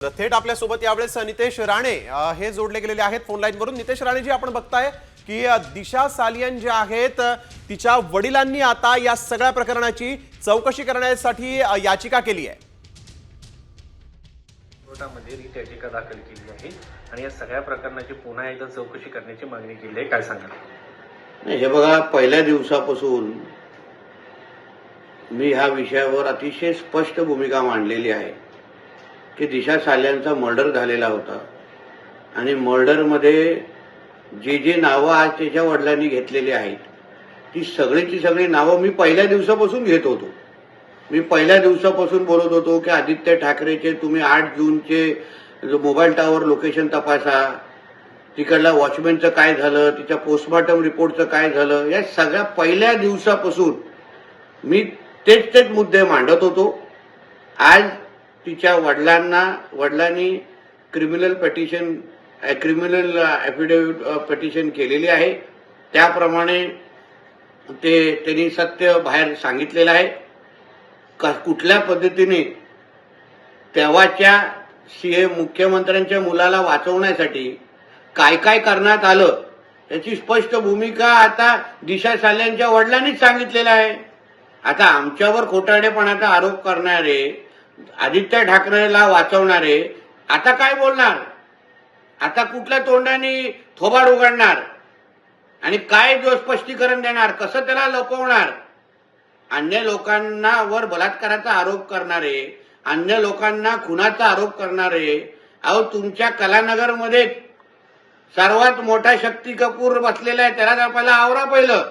थेट आपल्यासोबत यावेळेस नितेश राणे हे जोडले गेलेले आहेत फोन लाईन वरून. नितेश राणे जी आपण बघताय की दिशा सालियन जे आहेत तिच्या वडिलांनी आता या सगळ्या प्रकरणाची चौकशी करण्यासाठी याचिका केली आहे. कोर्टामध्ये रिट याचिका दाखल केली आहे आणि या सगळ्या प्रकरणाची पुन्हा एकदा चौकशी करण्याची मागणी केली आहे. काय सांगाल? नाही, हे बघा पहिल्या दिवसापासून मी ह्या विषयावर अतिशय स्पष्ट भूमिका मांडलेली आहे. की दिशा साल्यांचा मर्डर झालेला होता. आणि मर्डरमध्ये जे जे नावं आज त्याच्या वडिलांनी घेतलेली आहेत ती सगळीची सगळी नावं मी पहिल्या दिवसापासून घेत होतो. मी पहिल्या दिवसापासून बोलत होतो की आदित्य ठाकरेचे तुम्ही आठ जूनचे मोबाईल टावर लोकेशन तपासा तिकडला वॉचमॅनचं काय झालं तिच्या पोस्टमॉर्टम रिपोर्टचं काय झालं या सगळ्या पहिल्या दिवसापासून मी तेच तेच मुद्दे मांडत होतो. आज तिच्या वडिलांना वडिलांनी criminal petition criminal affidavit petition केलेली आहे. त्याप्रमाणे ते त्यांनी सत्य बाहेर सांगितलेलं आहे. क कुठल्या पद्धतीने तेव्हाच्या सी ए मुख्यमंत्र्यांच्या मुलाला वाचवण्यासाठी काय काय करण्यात आलं याची स्पष्ट भूमिका आता दिशा साल्यांच्या वडिलांनीच सांगितलेलं आहे. आता आमच्यावर खोटारडेपणाचा आरोप करणारे आदित्य ठाकरेला वाचवणारे आता काय बोलणार? आता कुठल्या तोंडाने थोबाड उघडणार? आणि काय जो स्पष्टीकरण देणार? कसं त्याला लपवणार? अन्य लोकांना वर बलात्काराचा आरोप करणारे अन्य लोकांना खुनाचा आरोप करणारे अहो तुमच्या कलानगरमध्ये सर्वात मोठा शक्ती कपूर बसलेला आहे त्याला पहिला आवरा पहिलं.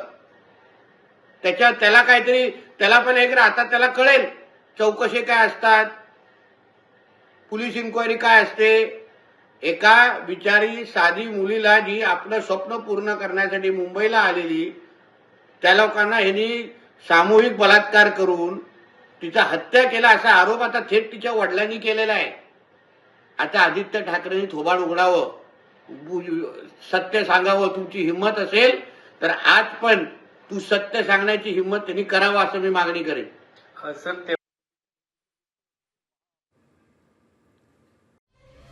त्याच्या त्याला काहीतरी त्याला पण एक आता त्याला कळेल. चौकशी काय असतात? पोलीस इन्क्वायरी काय असते? एका बिचारी साधी मुलीला जी आपलं स्वप्न पूर्ण करण्यासाठी मुंबईला आलेली त्या लोकांना ह्यांनी सामूहिक बलात्कार करून तिचा हत्या केला असा आरोप आता थेट तिच्या वडिलांनी केलेला आहे. आता आदित्य ठाकरेंनी थोबाड उघडावं. सत्य सांगावं तुमची हिंमत असेल तर आज पण तू सत्य सांगण्याची हिंमत त्यांनी करावं असं मी मागणी करेन. अ, सर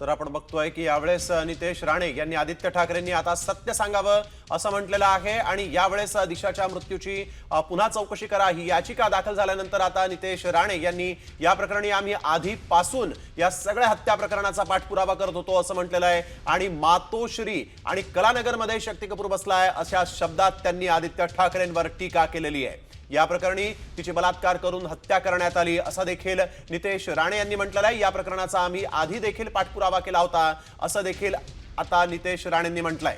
तर आपण बघतोय की यावेळेस नितेश राणे यांनी आदित्य ठाकरेंनी आता सत्य सांगावं असं म्हटलेलं आहे. आणि यावेळेस दिशाच्या मृत्यूची पुन्हा चौकशी करा ही याचिका दाखल झाल्यानंतर आता नितेश राणे यांनी या प्रकरणी आम्ही आधीपासून या सगळ्या हत्या प्रकरणाचा पाठपुरावा करत होतो असं म्हटलेलं आहे. आणि मातोश्री आणि कलानगरमध्ये शक्ती कपूर बसलाय अशा शब्दात त्यांनी आदित्य ठाकरेंवर टीका केलेली आहे. या प्रकरणी तिची बलात्कार करून हत्या करण्यात आली असं देखील नितेश राणे यांनी म्हटलेलं आहे. या प्रकरणाचा आम्ही आधी देखील पाठपुरावा केला होता असं देखील आता नितेश राणेंनी म्हटलंय.